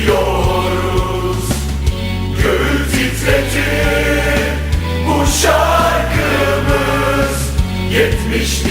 bekliyoruz Göğü titretir bu şarkımız. Yetmişti